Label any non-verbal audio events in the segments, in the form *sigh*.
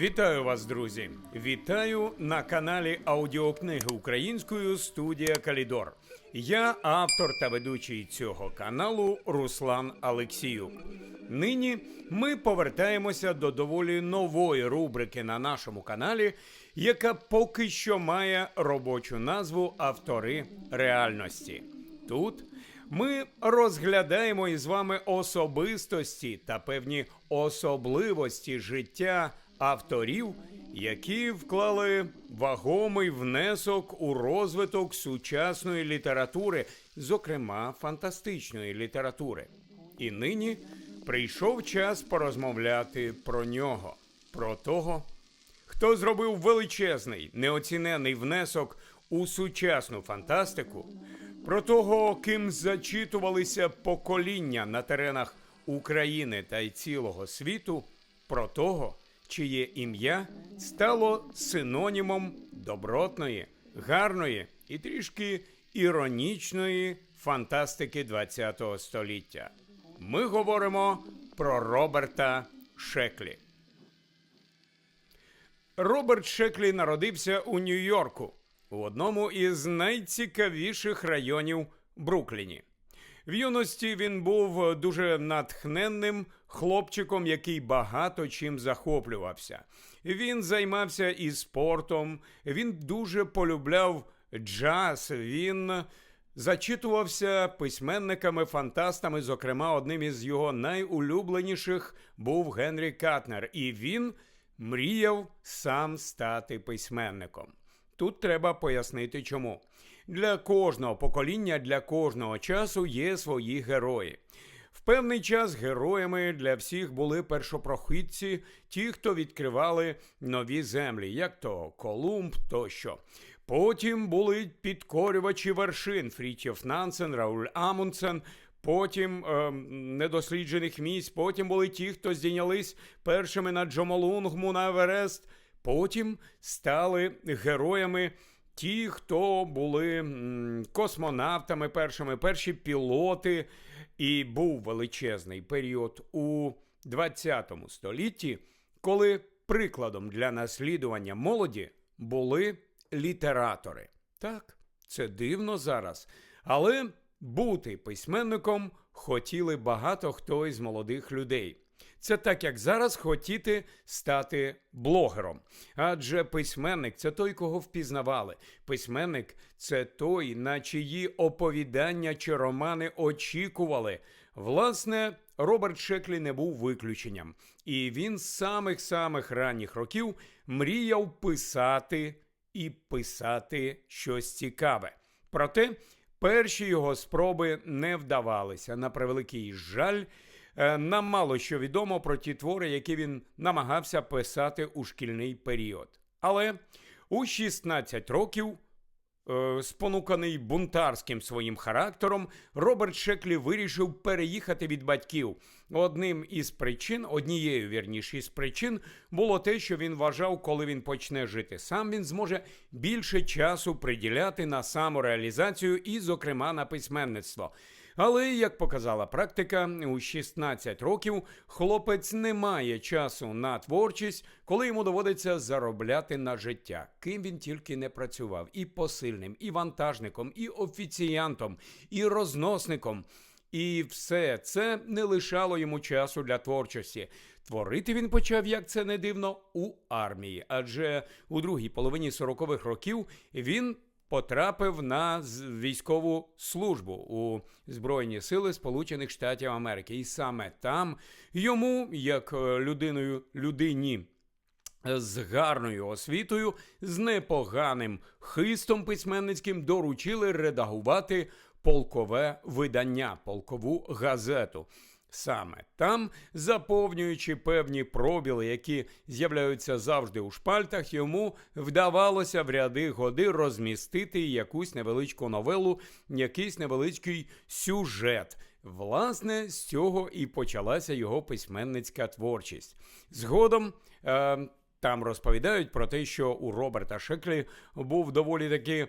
Вітаю вас, друзі! Вітаю на каналі аудіокниги українською студія Калідор. Я автор та ведучий цього каналу Руслан Алексіюк. Нині ми повертаємося до доволі нової рубрики на нашому каналі, яка поки що має робочу назву Автори реальності. Тут ми розглядаємо із вами особистості та певні особливості життя авторів, які вклали вагомий внесок у розвиток сучасної літератури, зокрема фантастичної літератури. І нині прийшов час порозмовляти про нього, про того, хто зробив величезний неоцінений внесок у сучасну фантастику, про того, ким зачитувалися покоління на теренах України та й цілого світу, про того, чиє ім'я стало синонімом добротної, гарної і трішки іронічної фантастики ХХ століття. Ми говоримо про Роберта Шеклі. Роберт Шеклі народився у Нью-Йорку у одному із найцікавіших районів Брукліні. В юності він був дуже натхненним хлопчиком, який багато чим захоплювався. Він займався і спортом, він дуже полюбляв джаз. Він зачитувався письменниками-фантастами. Зокрема, одним із його найулюбленіших був Генрі Катнер, і він мріяв сам стати письменником. Тут треба пояснити чому. Для кожного покоління, для кожного часу є свої герої. В певний час героями для всіх були першопрохідці, ті, хто відкривали нові землі, як то Колумб тощо. Потім були підкорювачі вершин Фрітьоф Нансен, Рауль Амундсен. Потім е, недосліджених місць, потім були ті, хто здійнялись першими на Джомолунгму на Еверест. Потім стали героями ті, хто були космонавтами першими, перші пілоти. І був величезний період у 20 столітті, коли прикладом для наслідування молоді були літератори. Так, це дивно зараз, але бути письменником хотіли багато хто із молодих людей. Це так, як зараз хотіти стати блогером. Адже письменник це той, кого впізнавали. Письменник це той, на чиї оповідання чи романи очікували. Власне, Роберт Шеклі не був виключенням, і він з самих-самих ранніх років мріяв писати і писати щось цікаве. Проте перші його спроби не вдавалися. На превеликий жаль, нам мало що відомо про ті твори, які він намагався писати у шкільний період. Але у 16 років Е, Спонуканий бунтарським своїм характером, Роберт Шеклі вирішив переїхати від батьків. Одним із причин, однією вірніше із причин, було те, що він вважав, коли він почне жити сам, він зможе більше часу приділяти на самореалізацію і, зокрема, на письменництво. Але, як показала практика, у 16 років хлопець не має часу на творчість, коли йому доводиться заробляти на життя. Ким він тільки не працював, і посильним, і вантажником, і офіціянтом, і розносником. І все це не лишало йому часу для творчості. Творити він почав, як це не дивно, у армії, адже у другій половині 40-х років він потрапив на військову службу у Збройні Сили Сполучених Штатів Америки. І саме там йому, як е, людиною людині з гарною освітою, з непоганим хистом письменницьким доручили редагувати полкове видання, полкову газету. Саме там, заповнюючи певні пробіли, які з'являються завжди у шпальтах, йому вдавалося в ряди годи розмістити якусь невеличку новелу, якийсь невеличкий сюжет. Власне, з цього і почалася його письменницька творчість. Згодом. Е- Там розповідають про те, що у Роберта Шеклі був доволі таки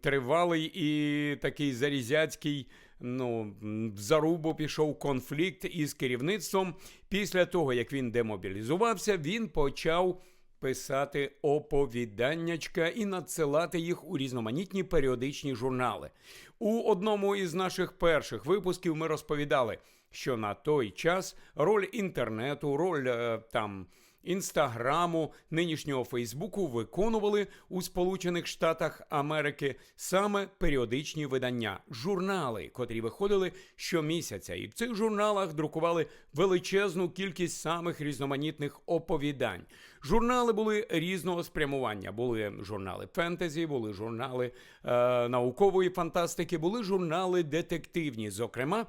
тривалий і такий зарізяцький. Ну, в зарубу пішов конфлікт із керівництвом. Після того, як він демобілізувався, він почав писати оповіданнячка і надсилати їх у різноманітні періодичні журнали. У одному із наших перших випусків ми розповідали, що на той час роль інтернету, роль е, там. Інстаграму, нинішнього Фейсбуку виконували у Сполучених Штатах Америки саме періодичні видання, журнали, котрі виходили щомісяця, і в цих журналах друкували величезну кількість самих різноманітних оповідань. Журнали були різного спрямування. Були журнали фентезі, були журнали е, наукової фантастики, були журнали детективні. Зокрема,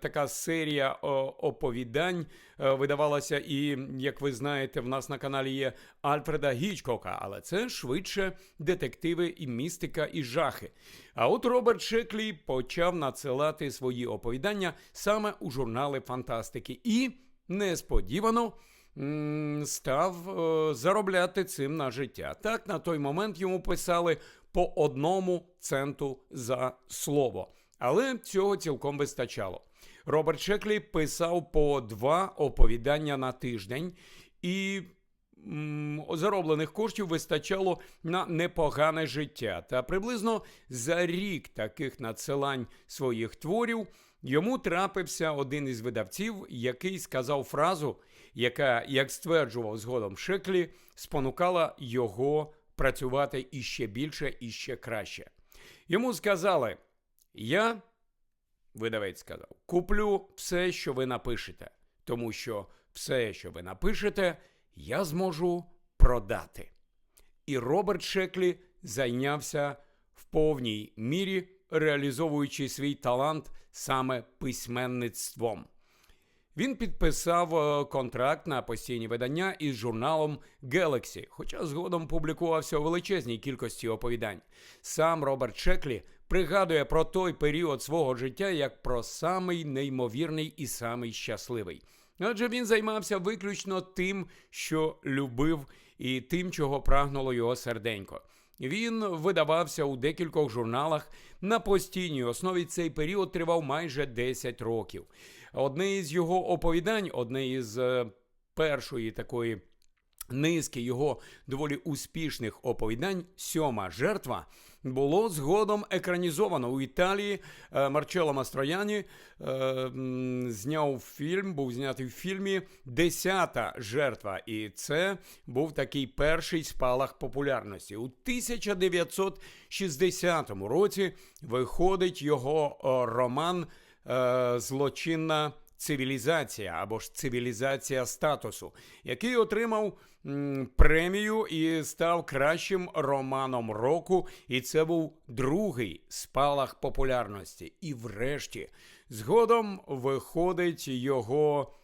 така серія оповідань е, видавалася, і як ви знаєте, в нас на каналі є Альфреда Гічкока, але це швидше детективи і містика, і жахи. А от Роберт Шеклі почав надсилати свої оповідання саме у журнали фантастики і несподівано став е, заробляти цим на життя. Так, на той момент йому писали по одному центу за слово. Але цього цілком вистачало. Роберт Шеклі писав по два оповідання на тиждень, і м, зароблених коштів вистачало на непогане життя. Та приблизно за рік таких надсилань своїх творів йому трапився один із видавців, який сказав фразу, яка, як стверджував згодом Шеклі, спонукала його працювати іще більше і ще краще. Йому сказали: Я, видавець сказав, куплю все, що ви напишете, тому що все, що ви напишете, я зможу продати. І Роберт Шеклі зайнявся в повній мірі, реалізовуючи свій талант саме письменництвом. Він підписав е, контракт на постійні видання із журналом Galaxy, хоча згодом публікувався у величезній кількості оповідань. Сам Роберт Шеклі пригадує про той період свого життя як про самий неймовірний і самий щасливий. Адже він займався виключно тим, що любив, і тим, чого прагнуло його серденько. Він видавався у декількох журналах на постійній основі. Цей період тривав майже 10 років. Одне із його оповідань, одне із е, першої такої низки його доволі успішних оповідань, сьома жертва. Було згодом екранізовано у Італії. Е, Марчелло Мастрояні е, зняв фільм, був знятий в фільмі Десята жертва. І це був такий перший спалах популярності. У 1960 році виходить його роман е, Злочинна цивілізація або ж цивілізація статусу, який отримав м, премію і став кращим романом року. І це був другий спалах популярності. І врешті, згодом виходить його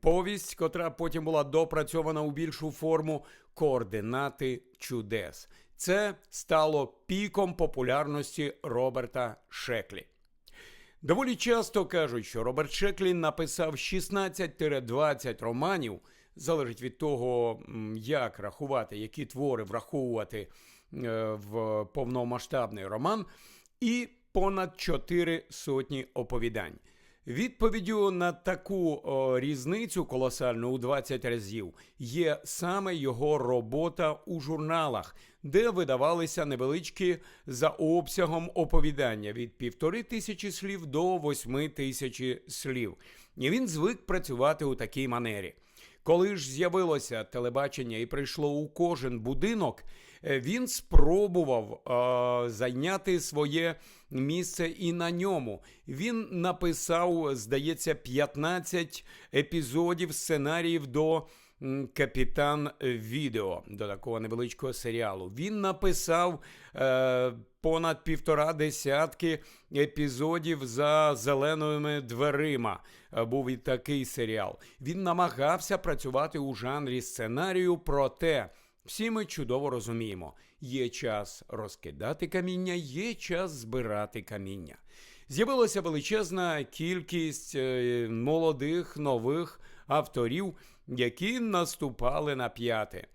повість, котра потім була допрацьована у більшу форму координати чудес. Це стало піком популярності Роберта Шеклі. Доволі часто кажуть, що Роберт Шеклін написав 16-20 романів, залежить від того, як рахувати, які твори враховувати е, в повномасштабний роман, і понад 4 сотні оповідань. Відповіддю на таку о, різницю колосальну у 20 разів є саме його робота у журналах, де видавалися невеличкі за обсягом оповідання від півтори тисячі слів до восьми тисячі слів. І він звик працювати у такій манері. Коли ж з'явилося телебачення і прийшло у кожен будинок, він спробував е, зайняти своє місце і на ньому. Він написав, здається, 15 епізодів сценаріїв до Капітан Відео до такого невеличкого серіалу. Він написав е, понад півтора десятки епізодів за зеленими дверима. Е, Був і такий серіал. Він намагався працювати у жанрі сценарію, проте всі ми чудово розуміємо: є час розкидати каміння, є час збирати каміння. З'явилася величезна кількість е, молодих нових авторів, які наступали на п'яти.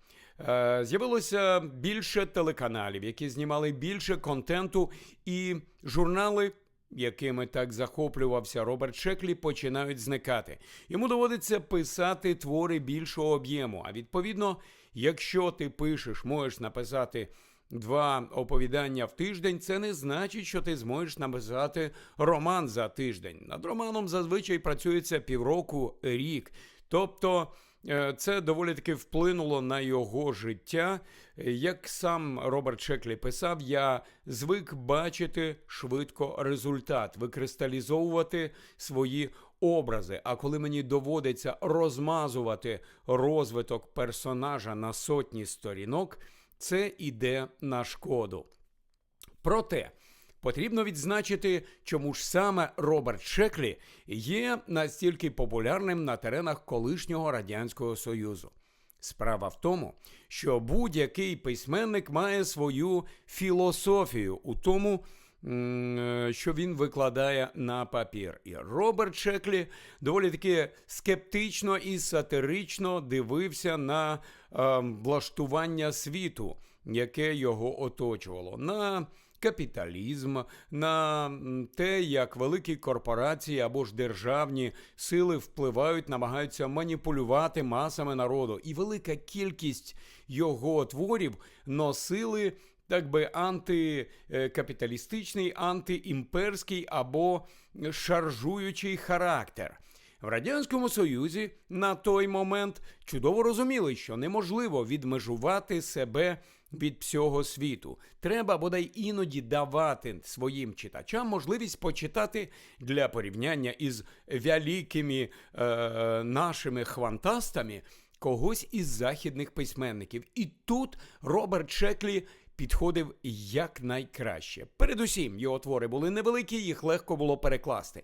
Е, З'явилося більше телеканалів, які знімали більше контенту, і журнали, якими так захоплювався Роберт Шеклі, починають зникати. Йому доводиться писати твори більшого об'єму. А відповідно, якщо ти пишеш, можеш написати. Два оповідання в тиждень це не значить, що ти зможеш написати роман за тиждень. Над романом зазвичай працюється півроку, рік. Тобто це доволі таки вплинуло на його життя. Е, Як сам Роберт Шеклі писав, я звик бачити швидко результат, викристалізовувати свої образи. А коли мені доводиться розмазувати розвиток персонажа на сотні сторінок, це іде на шкоду. Проте потрібно відзначити, чому ж саме Роберт Шеклі є настільки популярним на теренах колишнього Радянського Союзу. Справа в тому, що будь-який письменник має свою філософію у тому, е, що він викладає на папір. І Роберт Шеклі доволі таки скептично і сатирично дивився на е, влаштування світу, яке його оточувало. на Капіталізм, на те, як великі корпорації або ж державні сили впливають, намагаються маніпулювати масами народу. І велика кількість його творів носили так би антикапіталістичний, антиімперський або шаржуючий характер. В Радянському Союзі на той момент чудово розуміли, що неможливо відмежувати себе від всього світу. Треба бодай іноді давати своїм читачам можливість почитати для порівняння із великими е, нашими хвантастами когось із західних письменників. І тут Роберт Шеклі підходив якнайкраще. Передусім, його твори були невеликі, їх легко було перекласти.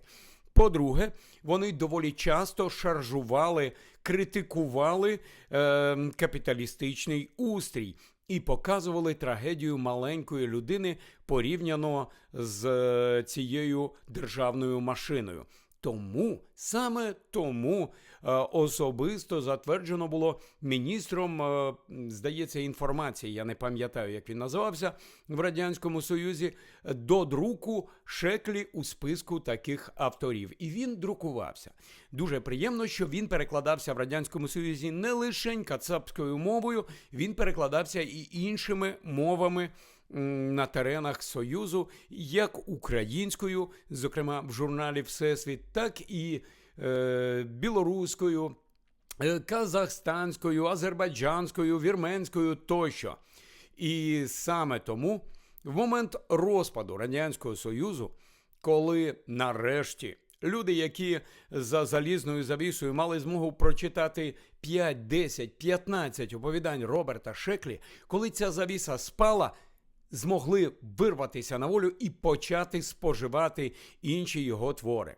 По-друге, вони доволі часто шаржували, критикували е, капіталістичний устрій і показували трагедію маленької людини порівняно з е, цією державною машиною. Тому саме тому е, особисто затверджено було міністром, е, здається, інформації. Я не пам'ятаю, як він називався в радянському союзі. До друку Шеклі у списку таких авторів, і він друкувався. Дуже приємно, що він перекладався в радянському союзі не лише кацапською мовою, він перекладався і іншими мовами на теренах Союзу, як українською, зокрема в журналі Всесвіт, так і е, білоруською, е, казахстанською, азербайджанською, вірменською тощо. І саме тому в момент розпаду Радянського Союзу, коли нарешті люди, які за залізною завісою мали змогу прочитати 5, 10, 15 оповідань Роберта Шеклі, коли ця завіса спала, змогли вирватися на волю і почати споживати інші його твори.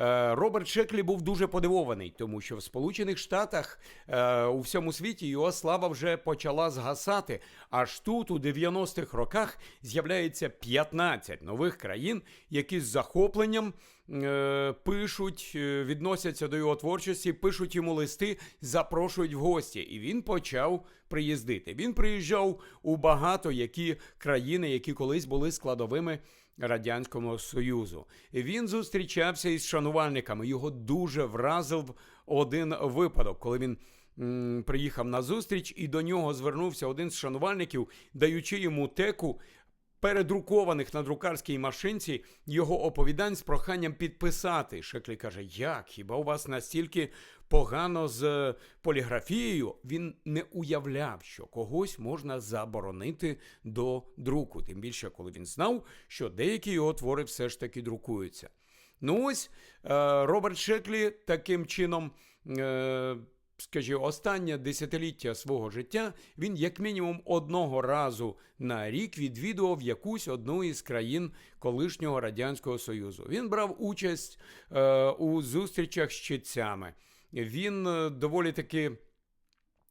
Е, Роберт Шеклі був дуже подивований, тому що в Сполучених Штатах е, у всьому світі його слава вже почала згасати. Аж тут, у 90-х роках, з'являється 15 нових країн, які з захопленням е, пишуть, відносяться до його творчості, пишуть йому листи, запрошують в гості. І він почав приїздити. Він приїжджав у багато які країни, які колись були складовими. Радянського Союзу. Він зустрічався із шанувальниками. Його дуже вразив один випадок, коли він м, приїхав на зустріч, і до нього звернувся один з шанувальників, даючи йому теку передрукованих на друкарській машинці його оповідань з проханням підписати. Шеклі каже: Як? Хіба у вас настільки погано з поліграфією? Він не уявляв, що когось можна заборонити до друку. Тим більше, коли він знав, що деякі його твори все ж таки друкуються. Ну ось е, Роберт Шеклі таким чином. Скажімо, останнє десятиліття свого життя він як мінімум одного разу на рік відвідував якусь одну із країн колишнього радянського союзу. Він брав участь е, у зустрічах з читцями. Він е, доволі таки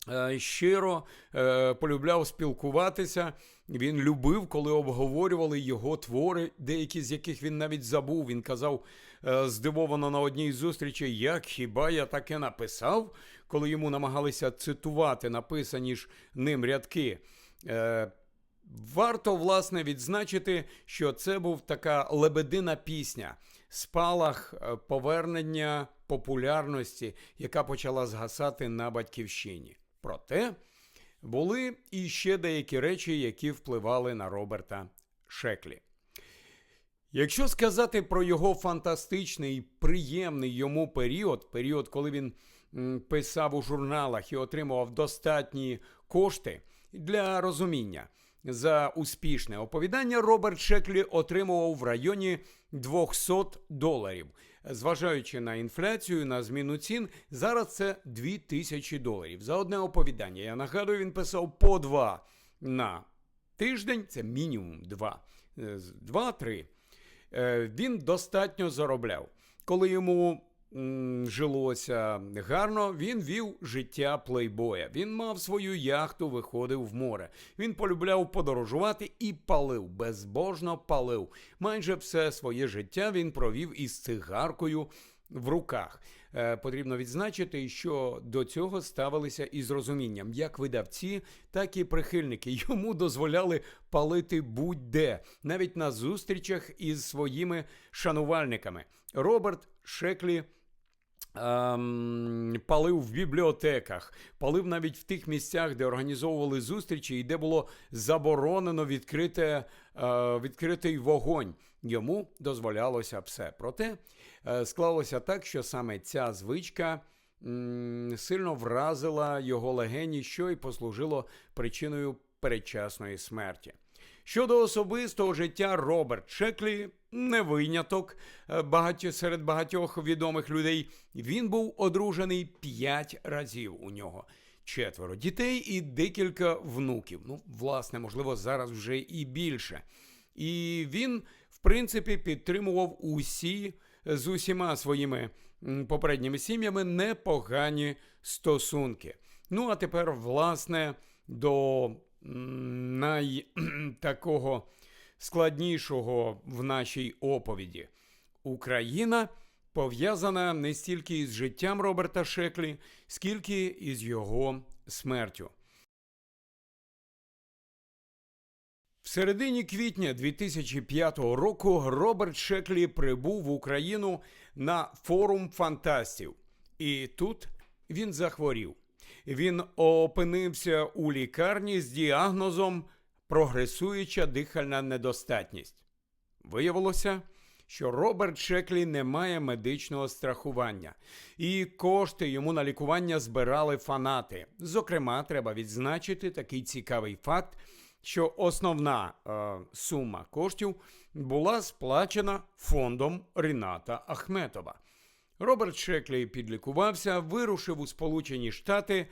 е, щиро е, полюбляв спілкуватися. Він любив, коли обговорювали його твори, деякі з яких він навіть забув. Він казав е, здивовано на одній зустрічі, як хіба я таке написав, коли йому намагалися цитувати написані ж ним рядки. Е, Варто власне відзначити, що це був така лебедина пісня, спалах е, повернення популярності, яка почала згасати на батьківщині. Проте були і ще деякі речі, які впливали на Роберта Шеклі. Якщо сказати про його фантастичний, приємний йому період, період, коли він писав у журналах і отримував достатні кошти для розуміння за успішне оповідання, Роберт Шеклі отримував в районі 200 доларів. Зважаючи на інфляцію, на зміну цін, зараз це 2000 доларів за одне оповідання. Я нагадую, він писав по два на тиждень, це мінімум два, Е, два-три. Е, Він достатньо заробляв. Коли йому жилося гарно, він вів життя плейбоя. Він мав свою яхту, виходив в море. Він полюбляв подорожувати і палив, безбожно палив. Майже все своє життя він провів із цигаркою в руках. Е, потрібно відзначити, що до цього ставилися із розумінням, як видавці, так і прихильники. Йому дозволяли палити будь-де, навіть на зустрічах із своїми шанувальниками. Роберт Шеклі. Ем, палив в бібліотеках, палив навіть в тих місцях, де організовували зустрічі, і де було заборонено відкрите, е, відкритий вогонь. Йому дозволялося все. Проте е, склалося так, що саме ця звичка м, сильно вразила його легені, що й послужило причиною передчасної смерті. Щодо особистого життя, Роберт Шеклі не виняток е, багаті, серед багатьох відомих людей. Він був одружений п'ять разів у нього. Четверо дітей і декілька внуків. Ну, власне, можливо, зараз вже і більше. І він, в принципі, підтримував усі з усіма своїми попередніми сім'ями непогані стосунки. Ну, а тепер, власне, до най *clears throat* такого складнішого в нашій оповіді. Україна пов'язана не стільки із життям Роберта Шеклі, скільки із його смертю. В середині квітня 2005 року Роберт Шеклі прибув в Україну на форум фантастів. І тут він захворів. Він опинився у лікарні з діагнозом прогресуюча дихальна недостатність. Виявилося, що Роберт Шеклі не має медичного страхування, і кошти йому на лікування збирали фанати. Зокрема, треба відзначити такий цікавий факт, що основна е, сума коштів була сплачена фондом Ріната Ахметова. Роберт Шеклі підлікувався, вирушив у Сполучені Штати,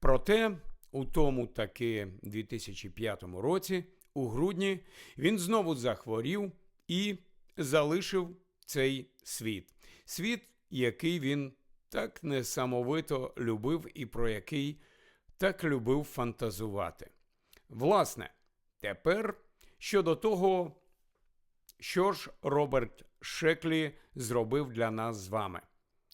проте у тому таки 2005 році, у грудні, він знову захворів і залишив цей світ. Світ, який він так несамовито любив і про який так любив фантазувати. Власне, тепер щодо того, що ж Роберт Шеклі зробив для нас з вами.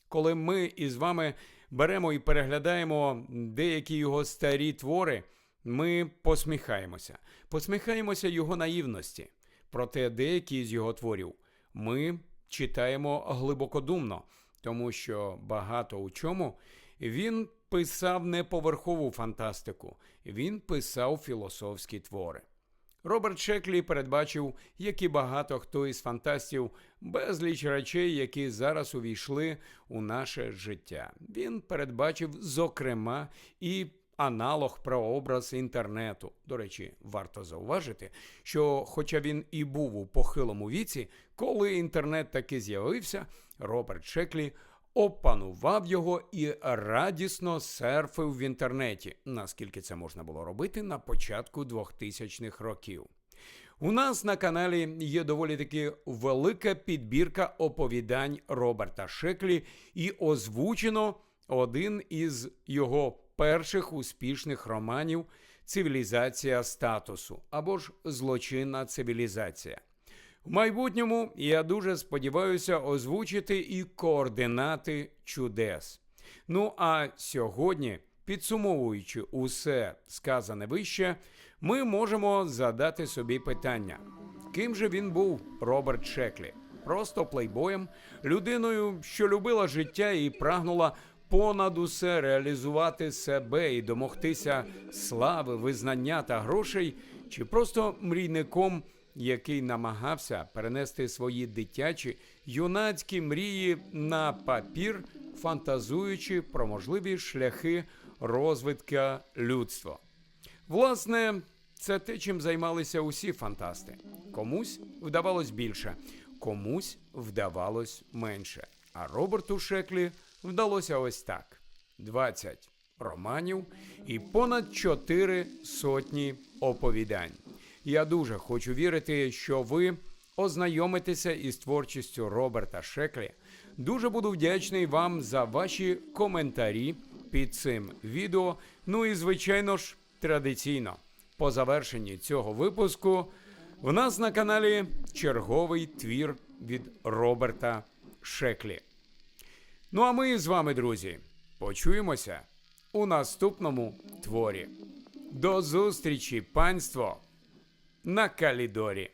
Коли ми із вами беремо і переглядаємо деякі його старі твори, ми посміхаємося, посміхаємося його наївності. Проте деякі з його творів ми читаємо глибокодумно, тому що багато у чому він писав не поверхову фантастику, він писав філософські твори. Роберт Шеклі передбачив, як і багато хто із фантастів, безліч речей, які зараз увійшли у наше життя. Він передбачив, зокрема, і аналог прообраз інтернету. До речі, варто зауважити, що, хоча він і був у похилому віці, коли інтернет таки з'явився, Роберт Шеклі опанував його і радісно серфив в інтернеті, наскільки це можна було робити на початку 2000-х років. У нас на каналі є доволі таки велика підбірка оповідань Роберта Шеклі, і озвучено один із його перших успішних романів Цивілізація статусу або ж Злочинна цивілізація. В майбутньому я дуже сподіваюся озвучити і координати чудес. Ну а сьогодні, підсумовуючи усе сказане вище, ми можемо задати собі питання: ким же він був, Роберт Шеклі? Просто плейбоєм, людиною, що любила життя і прагнула понад усе реалізувати себе і домогтися слави, визнання та грошей, чи просто мрійником, який намагався перенести свої дитячі юнацькі мрії на папір, фантазуючи про можливі шляхи розвитка людства. Власне, це те, чим займалися усі фантасти. Комусь вдавалось більше, комусь вдавалось менше. А Роберту Шеклі вдалося ось так: 20 романів і понад 4 сотні оповідань. Я дуже хочу вірити, що ви ознайомитеся із творчістю Роберта Шеклі. Дуже буду вдячний вам за ваші коментарі під цим відео. Ну і звичайно ж, традиційно, по завершенні цього випуску в нас на каналі черговий твір від Роберта Шеклі. Ну а ми з вами, друзі, почуємося у наступному творі. До зустрічі, панство, на Калідорі.